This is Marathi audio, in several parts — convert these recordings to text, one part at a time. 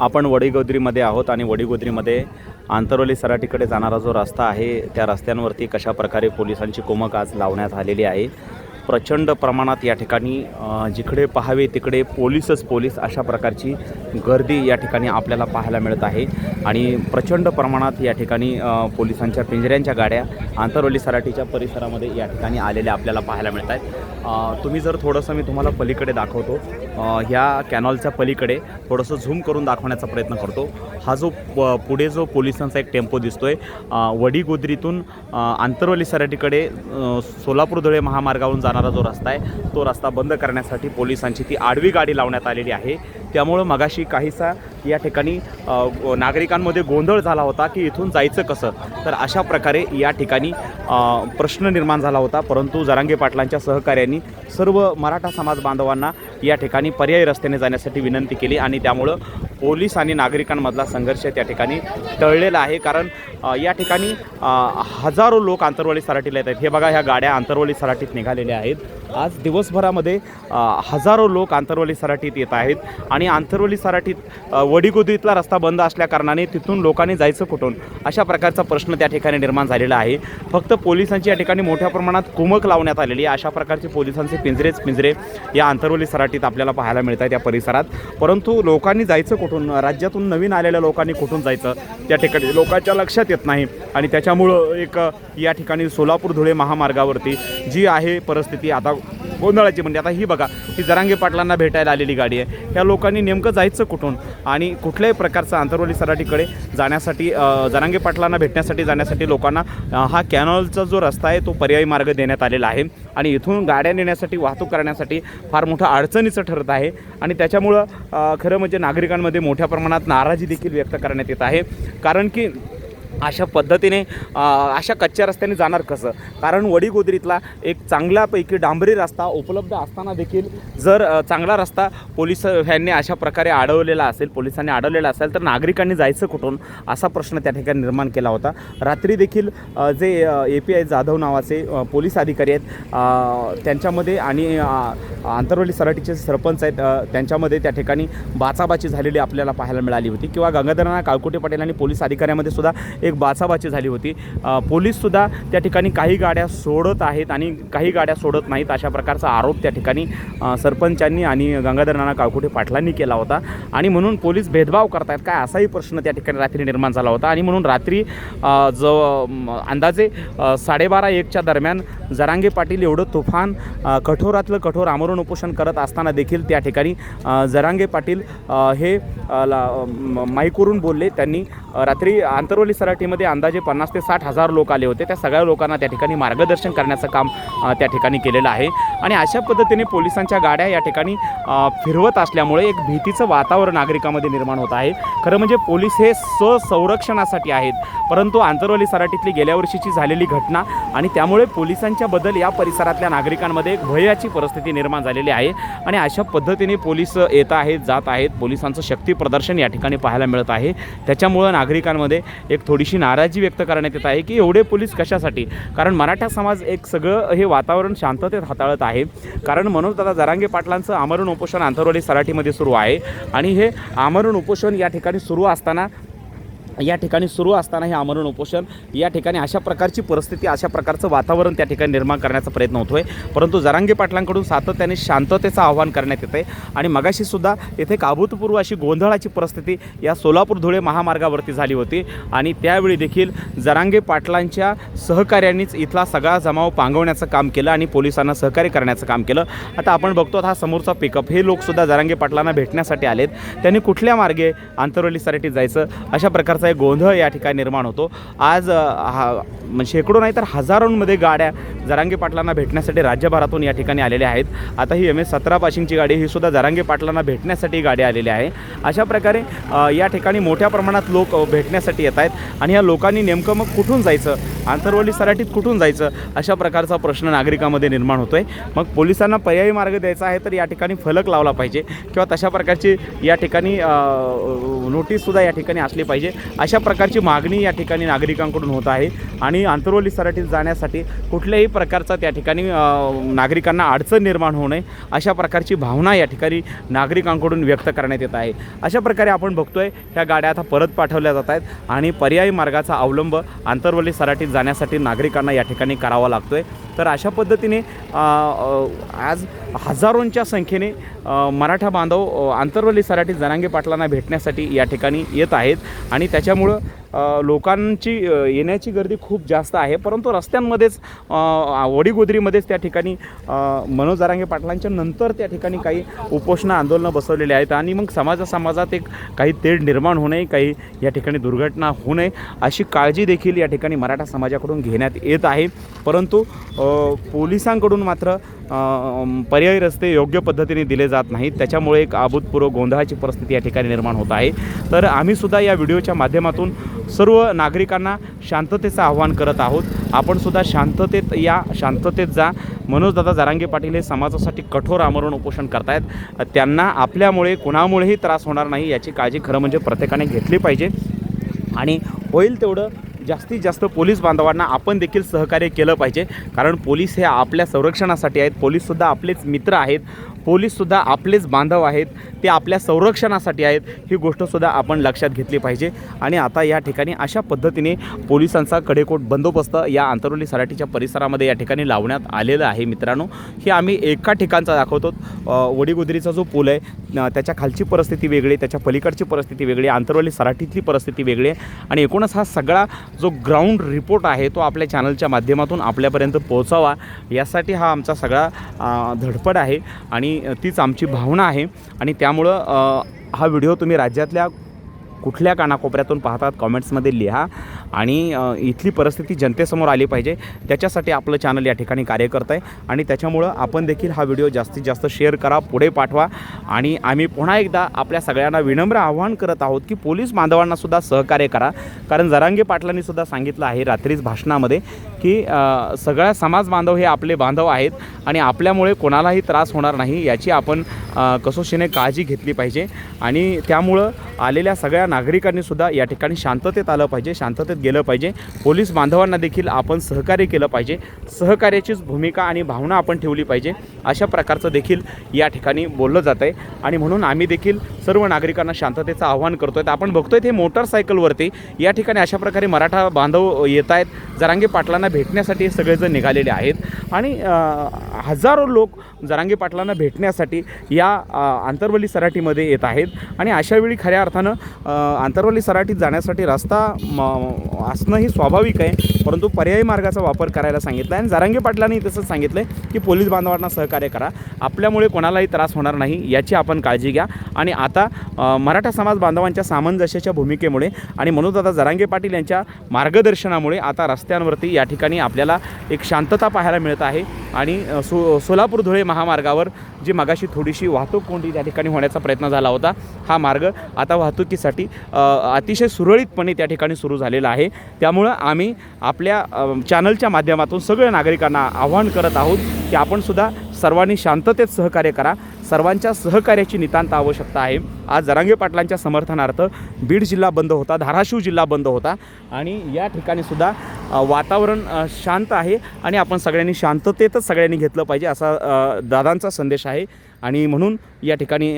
आपण वडीगोद्रीमध्ये आहोत आणि वडीगोद्रीमध्ये आंतरवली सराटीकडे जाणारा जो रस्ता आहे त्या रस्त्यांवरती कशा प्रकारे पोलिसांची कुमक आज लावण्यात आलेली आहे? प्रचंड प्रमाणात या ठिकाणी जिकडे पाहावे तिकडे पोलीसच पोलीस अशा प्रकारची गर्दी या ठिकाणी आपल्याला पाहायला मिळत आहे. आणि प्रचंड प्रमाणात या ठिकाणी पोलिसांच्या पिंजऱ्यांच्या गाड्या आंतरवली सराटीच्या परिसरामध्ये या ठिकाणी आलेल्या आपल्याला पाहायला मिळत आहेत. तुम्ही जर थोडंसं मी तुम्हाला पलीकडे दाखवतो. ह्या कॅनॉलच्या पलीकडे थोडंसं झूम करून दाखवण्याचा प्रयत्न करतो. हा जो प- पुढे जो पोलिसांचा एक टेम्पो दिसतो आहे वडीगोद्रीतून आंतरवली सराटीकडे सोलापूर धुळे महामार्गावरून जाणारा जो रस्ता आहे तो रस्ता बंद करण्यासाठी पोलिसांची ती आडवी गाडी लावण्यात आलेली आहे. त्यामुळं मगाशी काहीसा या ठिकाणी नागरिकांमध्ये गोंधळ झाला होता की इथून जायचं कसं? तर अशा प्रकारे या ठिकाणी प्रश्न निर्माण झाला होता. परंतु जरांगे पाटलांच्या सहकार्यांनी सर्व मराठा समाज बांधवांना या ठिकाणी पर्यायी रस्त्याने जाण्यासाठी विनंती केली आणि त्यामुळं पोलीस आणि नागरिकांमधला संघर्ष त्या ठिकाणी टळलेला आहे. कारण या ठिकाणी हजारो लोक आंतरवाली सराटीला येत आहेत. हे बघा ह्या गाड्या आंतरवली सराटीत निघालेल्या आहेत. आज दिवसभरामध्ये हजारो लोक आंतरवाली सराटीत येत आहेत आणि आंतरवली सराटीत वडीगोदरीतला रस्ता बंद असल्याकारणाने तिथून लोकांनी जायचं कुठून? अशा प्रकारचा प्रश्न त्या ठिकाणी निर्माण झालेला आहे. फक्त पोलिसांची या ठिकाणी मोठ्या प्रमाणात कुमक लावण्यात आलेली आहे. अशा प्रकारचे पोलिसांचे पिंजरेच पिंजरे या आंतरवली सराटीत आपल्याला पाहायला मिळत आहेत या परिसरात. परंतु लोकांनी जायचं कुठून? राज्यातून नवीन आलेल्या लोकांनी कुठून जायचं त्या ठिकाणी लोकांच्या लक्षात येत नाही. आणि त्याच्यामुळं एक या ठिकाणी सोलापूर धुळे महामार्गावरती जी आहे परिस्थिती आता गोंधळाची म्हणजे आता ही बघा ही जरांगे पाटलांना भेटायला आलेली गाडी आहे. ह्या लोकांनी नेमकं जायचं कुठून? आणि कुठल्याही प्रकारचं आंतरवली सराटीकडे जाण्यासाठी जरांगे पाटलांना भेटण्यासाठी जाण्यासाठी लोकांना हा कॅनॉलचा जो रस्ता आहे तो पर्यायी मार्ग देण्यात आलेला आहे. आणि इथून गाड्या नेण्यासाठी वाहतूक करण्यासाठी फार मोठं अडचणीचं ठरत आहे. आणि त्याच्यामुळं खरं म्हणजे नागरिकांमध्ये मोठ्या प्रमाणात नाराजी देखील व्यक्त करण्यात येत आहे. कारण की अशा पद्धतीने अशा कच्च्या रस्त्याने जाणार कसं? कारण वडीगोदरीतला एक चांगल्यापैकी डांबरी रस्ता उपलब्ध असताना देखील जर चांगला रस्ता पोलीस ह्यांनी अशा प्रकारे अडवलेला असेल पोलिसांनी अडवलेला असेल तर नागरिकांनी जायचं कुठून? असा प्रश्न त्या ठिकाणी निर्माण केला होता. रात्री देखील जे ए पी आय जाधव नावाचे पोलीस अधिकारी आहेत त्यांच्यामध्ये आणि आंतरवली सराटीचे सरपंच आहेत त्यांच्यामध्ये त्या ठिकाणी बाचाबाची झालेली आपल्याला पाहायला मिळाली होती. किंवा गंगाधरनाथ काळकुटे पाटील आणि पोलीस अधिकाऱ्यामध्ये सुद्धा एक बाचाबाची झाली होती. पोलीससुद्धा त्या ठिकाणी काही गाड्या सोडत आहेत आणि काही गाड्या सोडत नाहीत अशा प्रकारचा आरोप त्या ठिकाणी सरपंचांनी आणि गंगाधर नाना पाटलांनी केला होता. आणि म्हणून पोलीस भेदभाव करतायत काय असाही प्रश्न त्या ठिकाणी रात्री निर्माण झाला होता. आणि म्हणून रात्री ज अंदाजे साडेबारा एकच्या दरम्यान जरांगे पाटील एवढं तुफान कठोरातलं कठोर आमरण उपोषण करत असताना देखील त्या ठिकाणी जरांगे पाटील हे ला- माईकवरून बोलले. त्यांनी रात्री आंतरवली मराठीमध्ये अंदाजे पन्नास ते साठ हजार लोक आले होते. त्या सगळ्या लोकांना त्या ठिकाणी मार्गदर्शन करण्याचं काम त्या ठिकाणी केलेलं आहे. आणि अशा पद्धतीने पोलिसांच्या गाड्या या ठिकाणी फिरवत असल्यामुळे एक भीतीचं वातावरण नागरिकांमध्ये निर्माण होत आहे. खरं म्हणजे पोलीस हे स्वसंरक्षणासाठी आहेत. परंतु आंतरवली सराटीतली गेल्या वर्षीची झालेली घटना आणि त्यामुळे पोलिसांच्या बदल या परिसरातल्या नागरिकांमध्ये एक भयाची परिस्थिती निर्माण झालेली आहे. आणि अशा पद्धतीने पोलीस येत आहेत जात आहेत. पोलिसांचं शक्ती प्रदर्शन या ठिकाणी पाहायला मिळत आहे. त्याच्यामुळं नागरिकांमध्ये एक थोडी थोडीशी नाराजी व्यक्त करण्यात येत आहे की एवढे पोलीस कशासाठी? कारण मराठा समाज एक सगळं हे वातावरण शांततेत हाताळत आहे. कारण मनोज दादा जरांगे पाटलांचं आमरण उपोषण आंतरवली सराठीमध्ये सुरू आहे. आणि हे आमरण उपोषण या ठिकाणी सुरू असताना या ठिकाणी सुरू असताना हे आमरण उपोषण या ठिकाणी अशा प्रकारची परिस्थिती अशा प्रकारचं वातावरण त्या ठिकाणी निर्माण करण्याचा प्रयत्न होतो आहे परंतु जरांगे पाटलांकडून सातत्याने शांततेचं आव्हान करण्यात येतं आहे आणि मगाशीसुद्धा इथे येथे काबूतपूर्व अशी गोंधळाची परिस्थिती या सोलापूर धुळे महामार्गावरती झाली होती. आणि त्यावेळी देखील जरांगे पाटलांच्या सहकार्यांनीच इथला सगळा जमाव पांगवण्याचं काम केलं आणि पोलिसांना सहकार्य करण्याचं काम केलं. आता आपण बघतो हा समोरचा पिकअप हे लोकसुद्धा जरांगे पाटलांना भेटण्यासाठी आलेत. त्यांनी कुठल्या मार्गे आंतरवली जायचं? अशा प्रकारचं एक गोंधळ या ठिकाणी निर्माण होतो. आज हा म्हणजे शेकडो नाही तर हजारोंमध्ये गाड्या जरांगे पाटलांना भेटण्यासाठी राज्यभरातून या ठिकाणी आलेल्या आहेत. आता ही एम एस सतरा पाशिंगची गाडी ही सुद्धा जरांगे पाटलांना भेटण्यासाठी गाडी आलेली आहे. अशा प्रकारे या ठिकाणी मोठ्या प्रमाणात लोक भेटण्यासाठी येत आहेत आणि या लोकांनी नेमकं मग कुठून जायचं आंतरवली सराठीत कुठून जायचं अशा प्रकारचा प्रश्न नागरिकांमध्ये निर्माण होतो आहे मग पोलिसांना पर्यायी मार्ग द्यायचा आहे तर या ठिकाणी फलक लावला पाहिजे किंवा तशा प्रकारची या ठिकाणी नोटीससुद्धा या ठिकाणी असली पाहिजे. अशा प्रकारची मागणी या ठिकाणी नागरिकांकडून होत आहे. आणि आंतरवली सराटीत जाण्यासाठी कुठल्याही प्रकारचा त्या ठिकाणी नागरिकांना अडचण निर्माण होऊ नये अशा प्रकारची भावना या ठिकाणी नागरिकांकडून व्यक्त करण्यात येत आहे. अशा प्रकारे आपण बघतोय ह्या गाड्या आता परत पाठवल्या जात आहेत आणि पर्यायी मार्गाचा अवलंब आंतरवली सराटीत जाण्यासाठी नागरिकांना या ठिकाणी करावा लागतोय. तर अशा पद्धतीने आज हजारोंच्या संख्येने मराठा बांधव आंतरवली सराठी जनांगे पाटलांना भेटण्यासाठी या ठिकाणी येत आहेत. आणि त्याच्यामुळं लोकांची येण्याची गर्दी खूप जास्त आहे. परंतु रस्त्यांमध्येच वडीगोदरीमध्येच त्या ठिकाणी मनोज जारांगे पाटलांच्या नंतर त्या ठिकाणी काही उपोषणं आंदोलनं बसवलेली आहेत. आणि मग समाजा समाजात एक काही तेढ निर्माण होऊ नये काही या ठिकाणी दुर्घटना होऊ नये अशी काळजी देखील या ठिकाणी मराठा समाजाकडून घेण्यात येत आहे. परंतु पोलिसांकडून मात्र पर्यायी रस्ते योग्य पद्धतीने दिले जात नाहीत. त्याच्यामुळे एक अभूतपूर्व गोंधळाची परिस्थिती या ठिकाणी निर्माण होत आहे. तर आम्ही सुद्धा या व्हिडिओच्या माध्यमातून सर्व नागरिकांना शांततेचं आव्हान करत आहोत. आपणसुद्धा शांततेत या शांततेत जा. मनोजदादा जारांगे पाटील हे समाजासाठी कठोर आमरण उपोषण करतायत. त्यांना आपल्यामुळे कुणामुळेही त्रास होणार नाही याची काळजी खरं म्हणजे प्रत्येकाने घेतली पाहिजे. आणि होईल तेवढं जास्तीत जास्त पोलीस बांधवांना आपण देखील सहकार्य केलं पाहिजे. कारण पोलीस हे आपल्या संरक्षणासाठी आहेत. पोलीससुद्धा आपलेच मित्र आहेत. पोलीससुद्धा आपलेच बांधव आहेत. ते आपल्या संरक्षणासाठी आहेत. ही गोष्टसुद्धा आपण लक्षात घेतली पाहिजे. आणि आता या ठिकाणी अशा पद्धतीने पोलिसांचा कडेकोट बंदोबस्त या आंतरोली सराटीच्या परिसरामध्ये या ठिकाणी लावण्यात आलेलं आहे मित्रांनो. हे आम्ही एका ठिकाणचा दाखवतो. वडीगुदरीचा जो पूल आहे त्याच्या खालची परिस्थिती वेगळी त्याच्या पलीकडची परिस्थिती वेगळी आंतरवाली सराठीतली परिस्थिती वेगळी आहे. आणि एकूणच हा सगळा जो ग्राउंड रिपोर्ट आहे तो आपल्या चॅनलच्या माध्यमातून आपल्यापर्यंत पोहोचावा यासाठी हा आमचा सगळा धडपड आहे. आणि तीच आमची भावना आहे. आणि त्यामुळं हा व्हिडिओ तुम्ही राज्यातल्या कुठल्या कानाकोपऱ्यातून पाहतात कॉमेंट्समध्ये लिहा. आणि इथली परिस्थिती जनतेसमोर आली पाहिजे. त्याच्यासाठी आपलं चॅनल या ठिकाणी कार्य करत आहे. आणि त्याच्यामुळं आपण देखील हा व्हिडिओ जास्तीत जास्त शेअर करा पुढे पाठवा. आणि आम्ही पुन्हा एकदा आपल्या सगळ्यांना विनम्र आव्हान करत आहोत की पोलीस बांधवांनासुद्धा सहकार्य करा. कारण जरांगे पाटलांनीसुद्धा सांगितलं आहे रात्रीच भाषणामध्ये की सगळ्या समाज बांधव हे आपले बांधव आहेत आणि आपल्यामुळे कोणालाही त्रास होणार नाही याची आपण कसोशीने काळजी घेतली पाहिजे. आणि त्यामुळं आलेल्या सगळ्या नागरिकांनी सुद्धा या ठिकाणी शांततेत आलं पाहिजे शांततेत गेलं पाहिजे. पोलीस बांधवांना देखील आपण सहकार्य केलं पाहिजे. सहकार्याचीच भूमिका आणि भावना आपण ठेवली पाहिजे. अशा प्रकारचं देखील या ठिकाणी बोललं जात आहे आणि म्हणून आम्ही देखील सर्व नागरिकांना शांततेचं आव्हान करतो आहे आपण बघतोय ते मोटरसायकलवरती या ठिकाणी अशा प्रकारे मराठा बांधव येत आहेत. जरांगे पाटलांना भेटण्यासाठी हे सगळेजण निघालेले आहेत. आणि हजारो लोक जरांगे पाटलांना भेटण्यासाठी या आंतरवली सराटीमध्ये येत आहेत. आणि अशावेळी खऱ्या अर्थानं आंतरवली सराटीत जाण्यासाठी रस्ता म असणं ही स्वाभाविक आहे परंतु पर्यायी मार्गाचा वापर करायला सांगितला आहे आणि जरांगे पाटलांनी तसंच सांगितलं आहे की पोलीस बांधवांना सहकार्य करा. आपल्यामुळे कोणालाही त्रास होणार नाही याची आपण काळजी घ्या. आणि आता मराठा समाज बांधवांच्या सामंजस्याच्या भूमिकेमुळे आणि मनोजदादा जरांगे पाटील यांच्या मार्गदर्शनामुळे आता रस्त्यांवरती या ठिकाणी आपल्याला एक शांतता पाहायला मिळत आहे. आणि सो सोलापूर धुळे महामार्गावर जी मगाशी थोडीशी वाहतूक कोंडी त्या ठिकाणी होण्याचा प्रयत्न झाला होता हा मार्ग आता वाहतुकीसाठी अतिशय सुरळीतपणे त्या ठिकाणी सुरू झालेला आहे. त्यामुळं आम्ही आपल्या चॅनलच्या माध्यमातून सगळ्या नागरिकांना आवाहन करत आहोत की आपणसुद्धा सर्वांनी शांततेत सहकार्य करा. सर्वांच्या सहकार्याची नितांत आवश्यकता आहे. आज जरांगे पाटलांच्या समर्थनार्थ बीड जिल्हा बंद होता धाराशिव जिल्हा बंद होता. आणि या ठिकाणी सुद्धा वातावरण शांत आहे आणि आपण सगळ्यांनी शांततेतच सगळ्यांनी घेतलं पाहिजे असा दादांचा संदेश आहे. आणि म्हणून या ठिकाणी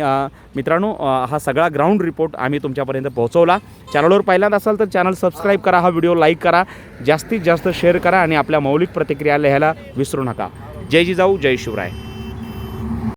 मित्रांनो हा सगळा ग्राउंड रिपोर्ट आम्ही तुमच्यापर्यंत पोहोचवला. चॅनलवर पहिल्यांदा असाल तर चॅनल सबस्क्राईब करा हा व्हिडिओ लाईक करा. जास्तीत जास्त शेअर करा आणि आपल्या मौलिक प्रतिक्रिया लिहायला विसरू नका. जय जिजाऊ जय शिवराय.